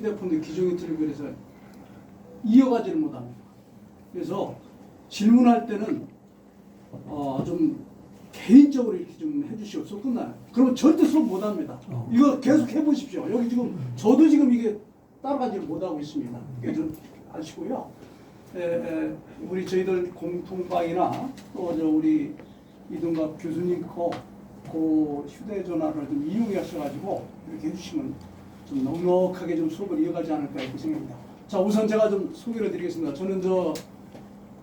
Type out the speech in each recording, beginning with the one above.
휴대폰도 기종이 틀리고 그래서 이어가지를 못합니다. 그래서 질문할 때는 어, 좀 개인적으로 이렇게 좀 해주시옵소서 끝나요. 그러면 절대 수업 못합니다. 이거 계속 해보십시오. 여기 지금 저도 지금 이게 따라가지를 못하고 있습니다. 좀 아시고요. 에, 에, 우리 저희들 공통방이나 또 저 우리 이동갑 교수님 거, 그 휴대전화를 좀 이용하셔가지고 이렇게 해주시면 좀 넉넉하게 좀 수업을 이어가지 않을까 이렇게 생각합니다. 자 우선 제가 좀 소개를 드리겠습니다. 저는 저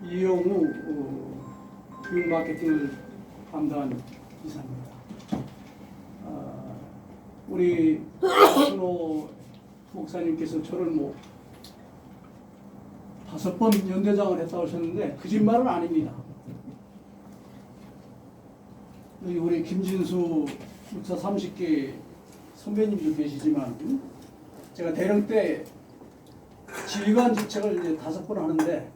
이영우 어, 교육 마케팅을 담당한 이사입니다. 아, 우리 신호 목사님께서 저를 뭐 다섯 번 연대장을 했다고 하셨는데 거짓말은 아닙니다. 여기 우리 김진수 목사 30기 선배님도 계시지만 음? 제가 대령 때 지휘관 직책을 이제 다섯 번 하는데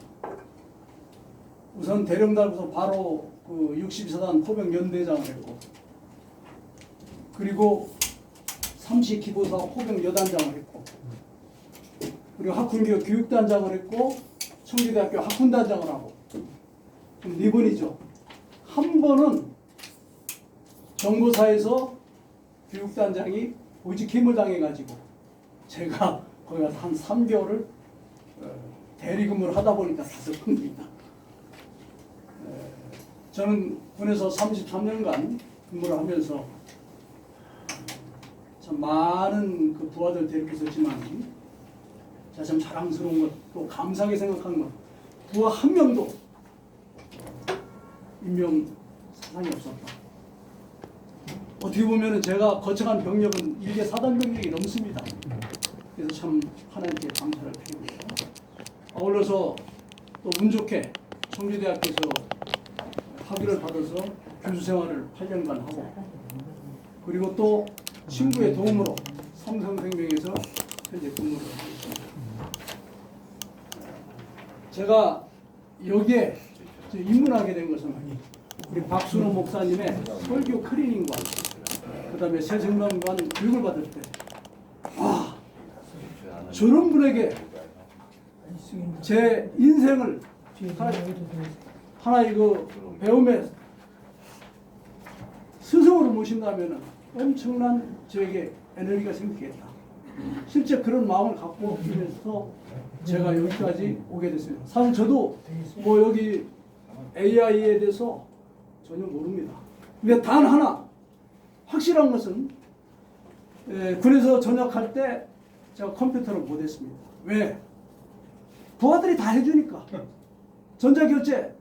우선 대령 달고서 바로 그 62사단 포병 연대장을 했고 그리고 30 기보사 포병 여단장을 했고 그리고 학군교 교육단장을 했고 청주대학교 학군단장을 하고 그럼 네 번이죠. 한 번은 정보사에서 교육단장이 보직해임을 당해가지고 제가 거기 가서 한 3개월을 어, 대리 근무를 하다 보니까 번입니다. 에, 저는 군에서 33년간 근무를 하면서 참 많은 그 부하들 데리고 있었지만 제가 참 자랑스러운 것 또 감사하게 생각하는 것 부하 한 명도 임명 사상이 없었다. 어떻게 보면 제가 거쳐간 병력은 일개 사단 병력이 넘습니다. 그래서 참 하나님께 감사를 드리고요. 아울러서 또 운 좋게 청주대학교에서 학위를 받아서 교수 생활을 8년간 하고 그리고 또 친구의 도움으로 삼성생명에서 현재 근무를 하고 있습니다. 제가 여기에 저 입문하게 된 것은 우리 박순호 목사님의 설교 클리닝과 그 다음에 새생명관 교육을 받을 때 아, 저런 분에게 제 인생을 하나, 하나 배움에 스승으로 모신다면 엄청난 저에게 에너지가 생기겠다. 실제 그런 마음을 갖고 있면서 제가 여기까지 오게 됐습니다. 사실 저도 뭐 여기 AI에 대해서 전혀 모릅니다. 근데 단 하나 확실한 것은 에, 군에서 전역할 때 제가 컴퓨터를 못했습니다. 왜? 부하들이 다 해주니까 전자결제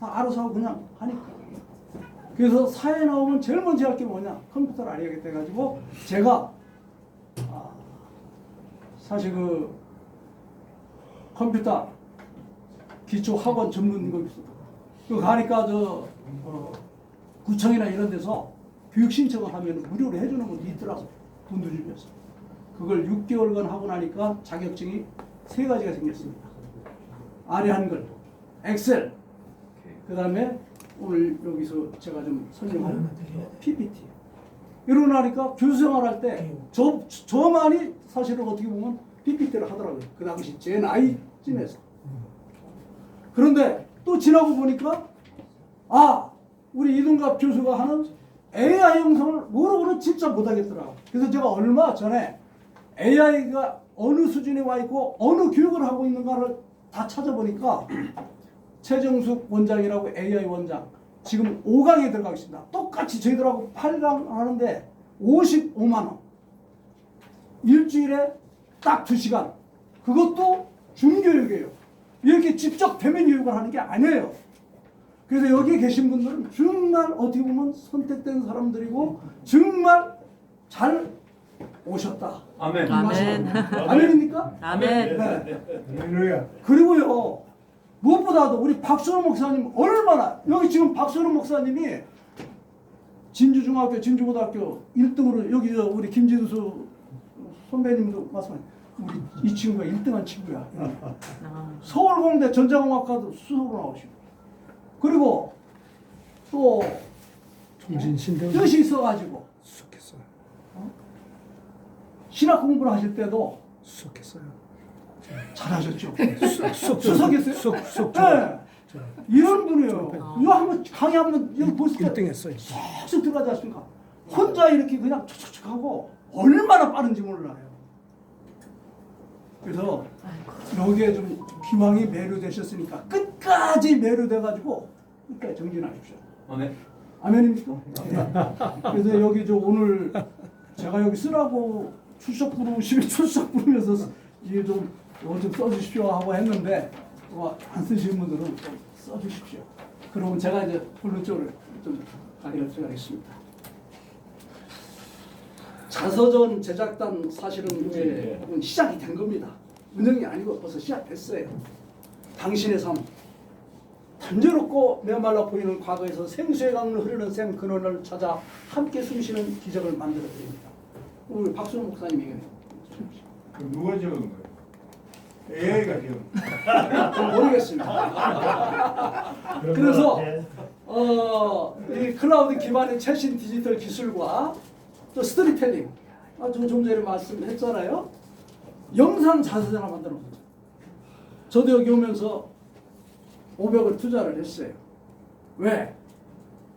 다 알아서 그냥 하니까. 그래서 사회 나오면 제일 먼저 할 게 뭐냐? 컴퓨터를 알아야겠다 해가지고 제가 아, 사실 그 컴퓨터 기초 학원 전문 거 있었다. 그 가니까 저 어, 구청이나 이런 데서 교육 신청을 하면 무료로 해주는 것도 있더라고 돈도 주면서 그걸 6개월간 하고 나니까 자격증이 세 가지가 생겼습니다. 아래 한글, 엑셀, 그 다음에 오늘 여기서 제가 좀 설명할 PPT. 이러고 나니까 교수 생활 할 때 저, 저만이 사실은 어떻게 보면 PPT를 하더라고요. 그 당시 제 나이쯤에서. 그런데 또 지나고 보니까 아 우리 이동갑 교수가 하는 AI 형성을 모르고는 진짜 못하겠더라. 그래서 제가 얼마 전에 AI가 어느 수준에 와 있고 어느 교육을 하고 있는가를 다 찾아보니까 최정숙 원장이라고 AI 원장 지금 5강에 들어가고 있습니다. 똑같이 저희들하고 8강 하는데 55만 원. 일주일에 딱 2시간. 그것도 중교육이에요. 이렇게 직접 대면 교육을 하는 게 아니에요. 그래서 여기에 계신 분들은 정말 어떻게 보면 선택된 사람들이고 정말 잘 오셨다. 아멘. 아멘. 아멘입니까? 아멘. 네. 그리고요 무엇보다도 우리 박선호 목사님 얼마나 여기 지금 박선호 목사님이 진주중학교 진주고등학교 1등으로 여기 저 우리 김진수 선배님도 마찬가지 우리 이 친구가 1등한 친구야 아, 서울공대 전자공학과도 수석으로 나오시고 그리고 또 정신신대 뜻이 있어가지고 수석했어요. 신학 공부를 하실 때도 수석했어요. 잘하셨죠. 수석 수석했어요? 수석 수석 네. 저 이런 분이에요. 아. 이거 한번 강의 한번 여기 보실 때 1등 했어요. 쏙 들어가지 않습니까? 혼자 이렇게 그냥 촉촉촉 하고 얼마나 빠른지 몰라요. 그래서 여기에 좀 기왕이 매료되셨으니까 끝까지 매료돼가지고 끝까지 정진하십시오. 어, 네. 아멘입니까? 네. 그래서 여기 저 오늘 제가 여기 쓰라고 출석 부르시면 출석 부르면서 이게 좀, 이거 좀 써주십시오 하고 했는데 뭐안 쓰시는 분들은 좀 써주십시오. 그러면 제가 이제 본론적으로 좀 강의를 들어가겠습니다. 자서전 제작단 사실은 이제 시작이 된 겁니다. 운영이 아니고 벌써 시작됐어요. 당신의 삶, 단조롭고 메말라 보이는 과거에서 생수의 강을 흐르는 샘 근원을 찾아 함께 숨쉬는 기적을 만들어 드립니다. 우리 박수 목사님이 얘기해요. 그럼 누가 적은 거예요? AI가 좀 모르겠습니다. 그래서 어, 이 클라우드 기반의 최신 디지털 기술과 또 스토리텔링, 아, 좀, 좀 전에 말씀했잖아요. 영상 자서전을 만들어 보죠. 저도 여기 오면서 500을 투자를 했어요. 왜?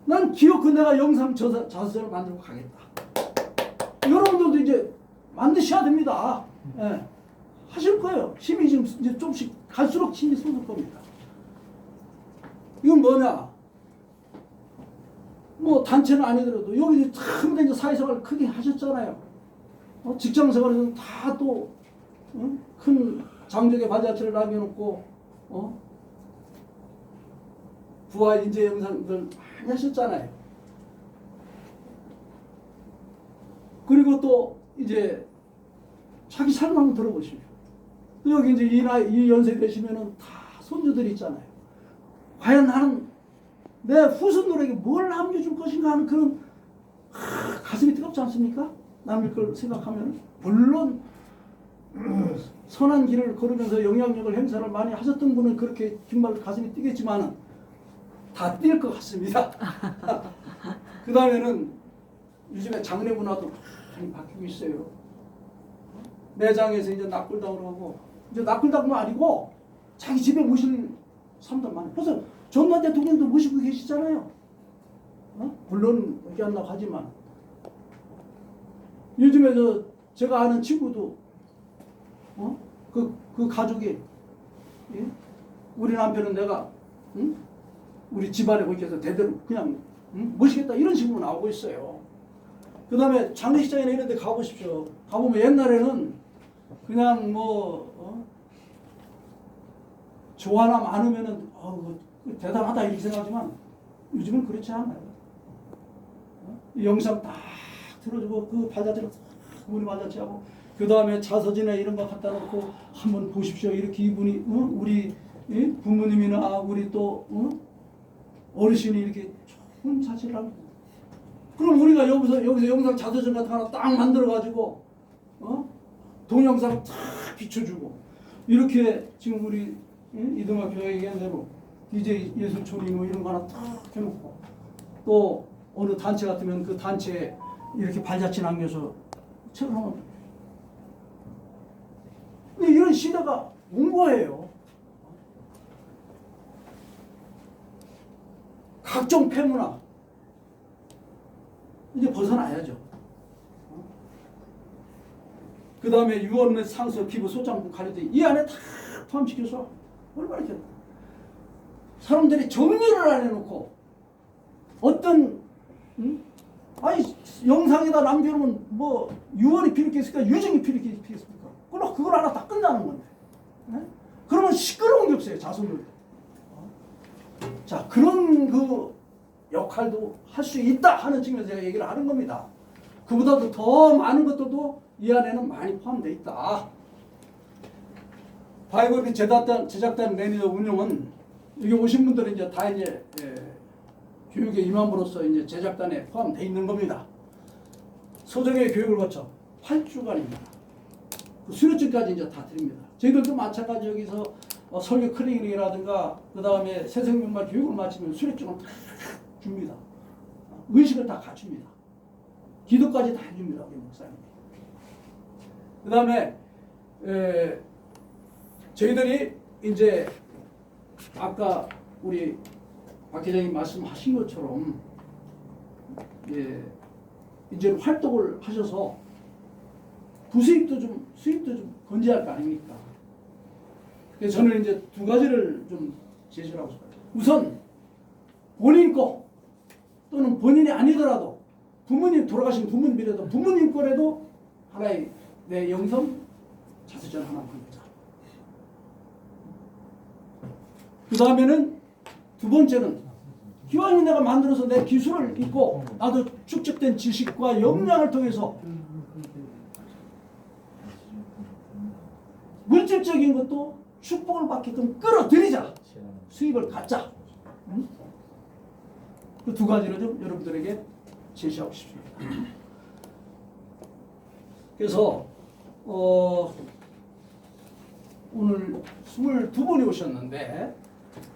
난 기어코 내가 영상 저서, 자서전을 만들고 가겠다. 여러분들도 이제 만드셔야 됩니다. 예. 하실 거예요. 힘이 지금 이제 조금씩 갈수록 힘이 쏟을 겁니다. 이건 뭐냐? 뭐 단체는 아니더라도 여기 참 이제 사회생활 크게 하셨잖아요. 어? 직장생활에서 다또 어? 큰 장족의 발자취를 남겨놓고 어? 부하 인재 영상들 많이 하셨잖아요. 그리고 또 이제 자기 삶 한번 들어보십시오. 또 여기 이제 이 나이, 이 연세 되시면은 다 손주들이 있잖아요. 과연 나는 내 후손들에게 뭘 남겨줄 것인가 하는 그런 하, 가슴이 뜨겁지 않습니까? 남의 걸 생각하면 물론 음, 선한 길을 걸으면서 영향력을 행사를 많이 하셨던 분은 그렇게 정말 가슴이 뛰겠지만은 다뛸 것 같습니다. 그 다음에는 요즘에 장례 문화도 많이 바뀌고 있어요. 매장에서 이제 낙골당으로 하고 이제 낙골당도 아니고 자기 집에 모실 사람들 많아요. 그래서 전두환 대통령도 모시고 계시잖아요. 어? 물론 여기 한다고 하지만 요즘에 저 제가 아는 친구도 어? 그, 그 가족이 예? 우리 남편은 내가 응? 우리 집안에 그렇게 해서 대대로 그냥 응? 모시겠다 이런 식으로 나오고 있어요. 그 다음에 장례식장이나 이런 데 가보십시오. 가보면 옛날에는 그냥 뭐 어? 조 하나 많으면은 어, 대단하다 이렇게 생각하지만 요즘은 그렇지 않아요. 어? 이 영상 딱 틀어주고 그 발자취를 딱 우리 발자취하고 그 다음에 자서전에 이런 거 갖다 놓고 한번 보십시오. 이렇게 이분이 어? 우리 예? 부모님이나 우리 또 어? 어르신이 이렇게 좋은 자취를 하고 그럼 우리가 여기서 여기서 영상 자서전 같은 거 하나 딱 만들어 가지고 어? 동영상 탁 비춰주고 이렇게 지금 우리 예? 이동학 교장 얘기한 대로 DJ 예술촌이 뭐 이런 거 하나 탁 해놓고 또 어느 단체 같으면 그 단체에 이렇게 발자취 남겨서 하나 근데 이런 시대가 온 거예요. 각종 폐문화 이제 벗어나야죠. 그 다음에 유언 및 상서 기부 소장품 가려도 이 안에 다 포함시켜서 얼마나 이렇게 사람들이 정리를 안 해놓고 어떤 응? 아니 영상에다 남겨놓으면 뭐 유언이 필요 있겠습니까 유증이 필요 있겠습니까 그럼 그걸 하나 다 끝나는 건데 예? 그러면 시끄러운 게 없어요 자손들 자 그런 그 역할도 할 수 있다 하는 측면에서 제가 얘기를 하는 겁니다. 그보다도 더 많은 것들도 이 안에는 많이 포함되어 있다. 바이블 제작단 제작단 매니저 운영은 여기 오신 분들은 이제 다 이제 예, 교육의 임함으로써 이제 제작단에 포함되어 있는 겁니다. 소정의 교육을 거쳐 8주간입니다. 그 수료증까지 이제 다 드립니다. 저희들도 마찬가지 여기서 어, 설교 클리닉이라든가 그 다음에 새생명말 교육을 마치면 수료증을 다 줍니다. 의식을 다 갖춥니다. 기도까지 다 해줍니다. 우리 목사님. 그 다음에 에, 저희들이 이제 아까 우리 박 회장님 말씀하신 것처럼 예, 이제 활동을 하셔서 부수입도 좀 수입도 좀 건재할 거 아닙니까? 그래서 저는 이제 두 가지를 좀 제시를 하고 싶어요. 우선 본인 거 또는 본인이 아니더라도 부모님 돌아가신 부모님이라도 부모님 거라도 하나의 내 영성 자수전 하나 만들자. 그 다음에는 두 번째는 기왕이 내가 만들어서 내 기술을 있고 나도 축적된 지식과 역량을 통해서 물질적인 것도 축복을 받게끔 끌어들이자. 수입을 갖자. 그두 가지를 좀 여러분들에게 제시하고 싶습니다. 그래서 어, 오늘 22분이 오셨는데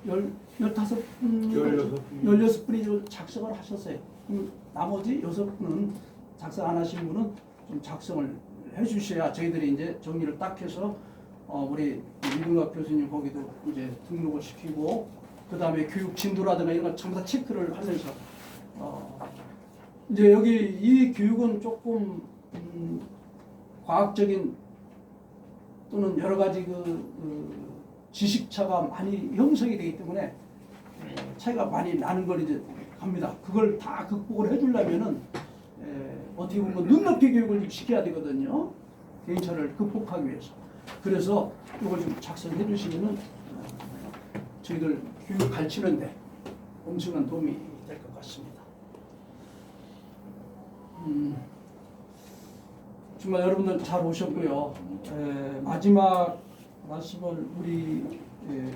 열, 15분, 열여섯 분. 16분이 작성을 하셨어요. 그럼 나머지 6분은 작성 안 하신 분은 좀 작성을 해주셔야 저희들이 이제 정리를 딱 해서 어, 우리 이등학 교수님 거기도 이제 등록을 시키고 그 다음에 교육 진도라든가 이런 걸 전부 다 체크를 하면서 어, 이제 여기 이 교육은 조금 음, 과학적인 또는 여러 가지 그, 그 지식차가 많이 형성이 되기 때문에 에, 차이가 많이 나는 걸 이제 합니다. 그걸 다 극복을 해주려면은 에, 어떻게 보면 눈높이 교육을 시켜야 되거든요. 개인차를 극복하기 위해서. 그래서 이걸 좀 작성해 주시면은 어, 저희들 교육 가르치는데 엄청난 도움이 될 것 같습니다. 음, 정말 여러분들 잘 오셨고요. 에, 마지막 말씀을 우리 에,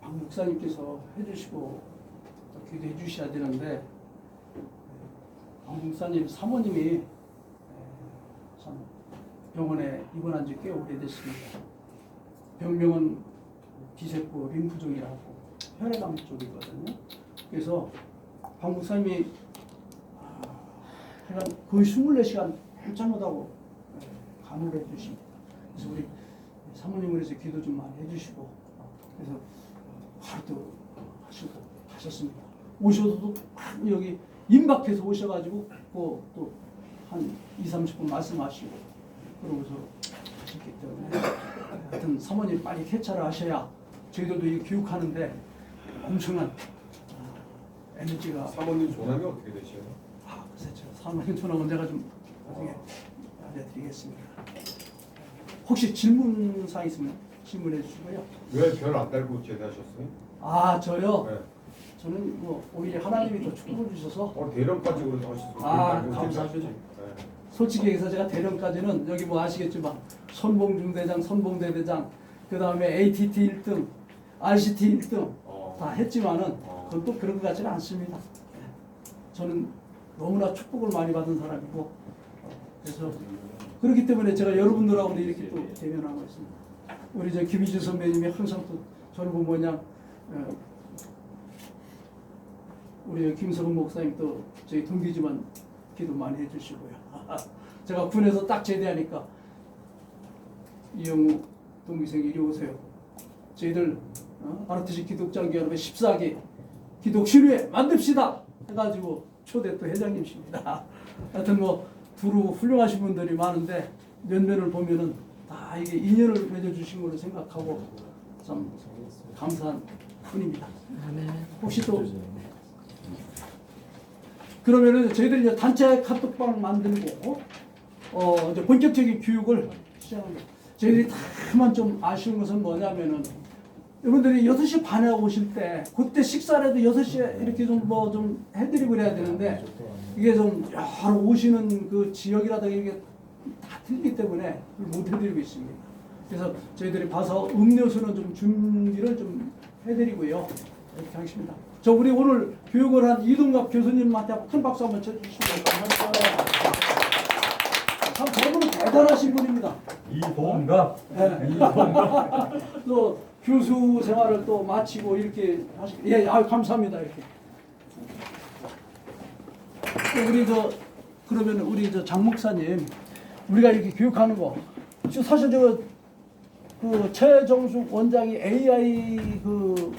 박 목사님께서 해주시고 또 기도해 주셔야 되는데 박 목사님 사모님이 에, 참 병원에 입원한 지 꽤 오래됐습니다. 병명은 비세포 림프종이라고 혈액암 쪽이거든요. 그래서 박 목사님이 아, 한 거의 24시간 한참 못하고 간호를 해주십니다. 그래서 우리 사모님을 위해서 기도 좀 많이 해주시고 그래서 하루도 하시고 하셨습니다. 오셔도 막 여기 임박해서 오셔가지고 또한 2, 30분 말씀하시고 그러고서 하셨기 때문에 하여튼 사모님 빨리 쾌차를 하셔야 저희들도 이 교육하는데 엄청난 아, 에너지가 사모님 전화기 어떻게 되시나요? 아, 글쎄 제가 사모님 전화는 제가 좀 나중에 알려드리겠습니다. 혹시 질문 사항 있으면 질문해 주시고요. 왜 별 안 달고 제대하셨어요? 아 저요. 네. 저는 뭐 오히려 하나님이 더 축복을 주셔서 어 대련까지 하셨어요. 아, 감사합니다. 네. 솔직히 얘기해서 제가 대련까지는 여기 뭐 아시겠지만 선봉중대장, 선봉대대장, 그 다음에 ATT 1등, RCT 1등 어. 다 했지만은 어. 그건 또 그런 것 같지는 않습니다. 저는 너무나 축복을 많이 받은 사람이고 어, 그래서 그렇기 때문에 제가 여러분들하고 이렇게 또 대면하고 있습니다. 우리 저 김희주 선배님이 항상 또 저를 보면 뭐냐 어, 우리 김석은 목사님 또 저희 동기지만 기도 많이 해주시고요. 제가 군에서 딱 제대하니까 이영우 동기생 이리 오세요. 저희들 어? 아르티시 기독장 여러분 14기 기독 신회 만듭시다 해가지고 초대 또 회장님이십니다. 하여튼 뭐 두루 훌륭하신 분들이 많은데 면면을 보면은 다 이게 인연을 맺어주신 걸로 생각하고 참 감사한 분입니다. 혹시 또 그러면은 저희들이 이제 단체 카톡방 만들고 어 이제 본격적인 교육을 시작합니다. 저희들이 다만 좀 아쉬운 것은 뭐냐면은 여러분들이 6시 반에 오실 때 그때 식사라도 6시에 이렇게 좀 뭐좀 해드리고 그래야 되는데 이게 좀 여러 오시는 그 지역이라든가 이게 다 틀리기 때문에 못 해드리고 있습니다. 그래서 저희들이 봐서 음료수는 좀 준비를 좀 해드리고요. 이렇게 하겠습니다. 저 우리 오늘 교육을 한 이동갑 교수님한테 큰 박수 한번 쳐주시고 감사합니다. 참 저분은 대단하신 분입니다. 이동갑 네. 또 교수 생활을 또 마치고 이렇게 하시 예, 아 감사합니다 이렇게. 또 우리 저 그러면 우리 저 장 목사님 우리가 이렇게 교육하는 거. 사실 저, 그 최정숙 원장이 AI 그,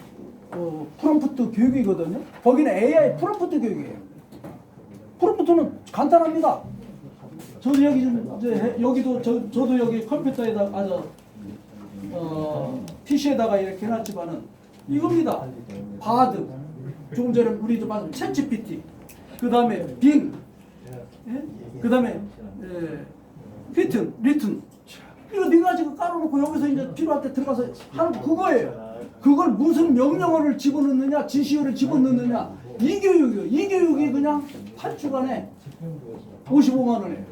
어, 프롬프트 교육이거든요. 거기는 AI 프롬프트 교육이에요. 프롬프트는 간단합니다. 저도 여기 좀 이제 해- 여기도 저 저도 여기 컴퓨터에다 아저 어 PC에다가 이렇게 해놨지만은 이겁니다. 바드 조금 전에 우리도 봤던 챗GPT 그 다음에 빙 예? 그 다음에 예, 피튼 리튼 이거 네 가지고 깔아놓고 여기서 이제 필요할 때 들어가서 하는 거 그거예요. 그걸 무슨 명령어를 집어넣느냐 지시어를 집어넣느냐 이 교육이요. 이 교육이 그냥 8주간에 55만 원에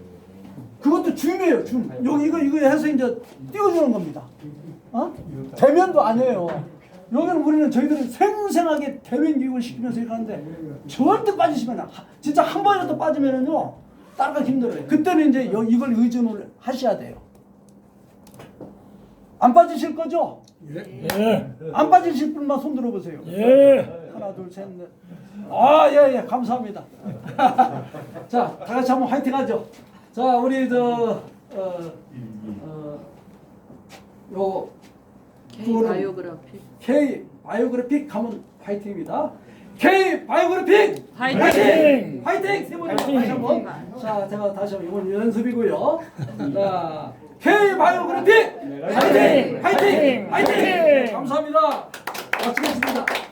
그것도 줌이에요 줌 여기 이거 이거 해서 이제 띄워주는 겁니다 어? 대면도 아니에요 여기는 우리는 저희들은 생생하게 대면 교육을 시키면서 이렇게 하는데 절대 빠지시면 안- 진짜 한 번이라도 빠지면은요 따라가기 힘들어요. 그때는 이제 여- 이걸 의존을 하셔야 돼요. 안 빠지실 거죠? 예. 안 빠지실 분만 손 들어보세요. 예. 하나 둘 셋 넷. 아 예예. 감사합니다. 자 다 같이 한번 화이팅 하죠. 자 우리 저 어, 어, 요 K 바이오그래피 K 바이오그래픽 하면 화이팅입니다. K 바이오그래픽 화이팅! 화이팅! 세 번째 다시 한번. 자 제가 다시 한번 이번 연습이고요. 자 K 바이오그래픽 화이팅! 화이팅! 화이팅! 감사합니다. 마치겠습니다